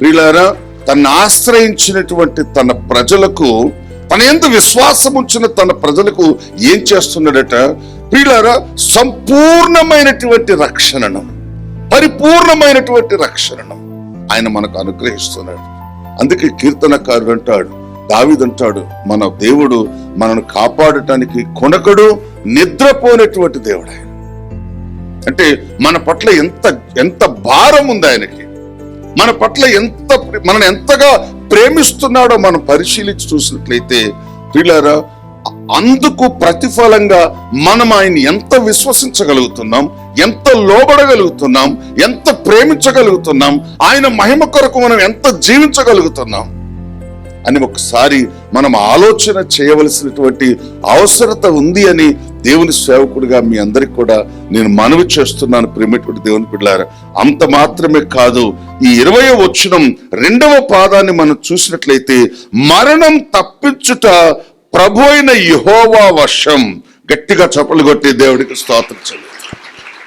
ప్రియులారా తను ఆశ్రయించినటువంటి తన ప్రజలకు తన ఎంత విశ్వాసం ఉంచిన తన ప్రజలకు ఏం చేస్తున్నాడట? ప్రియులారా సంపూర్ణమైనటువంటి రక్షణను పరిపూర్ణమైనటువంటి రక్షణను ఆయన మనకు అనుగ్రహిస్తున్నాడు. అందుకే కీర్తనకారుడు అంటాడు దావిదంటాడు మన దేవుడు మనను కాపాడటానికి కొనకడు నిద్రపోయినటువంటి దేవుడు ఆయన. అంటే మన పట్ల ఎంత ఎంత భారం ఉంది ఆయనకి. మన పట్ల ఎంత మనని ఎంతగా ప్రేమిస్తున్నాడో మనం పరిశీలించి చూసినట్లయితే ప్రియులారా అందుకు ప్రతిఫలంగా మనం ఆయన ఎంత విశ్వసించగలుగుతున్నాం ఎంత లోబడగలుగుతున్నాం ఎంత ప్రేమించగలుగుతున్నాం ఆయన మహిమ కొరకు మనం ఎంత జీవించగలుగుతున్నాం అని ఒకసారి మనం ఆలోచన చేయవలసినటువంటి అవసరత ఉంది అని దేవుని సేవకుడిగా మీ అందరికి కూడా నేను మనవి చేస్తున్నాను. ప్రేమటువంటి దేవుని పిల్లారా అంత మాత్రమే కాదు ఈ ఇరవై వచ్చినం రెండవ పాదాన్ని మనం చూసినట్లయితే మరణం తప్పించుట ప్రభు అయిన యహోవా వశం. గట్టిగా చప్పలు కొట్టి దేవుడికి స్తోత్రం చెల్లి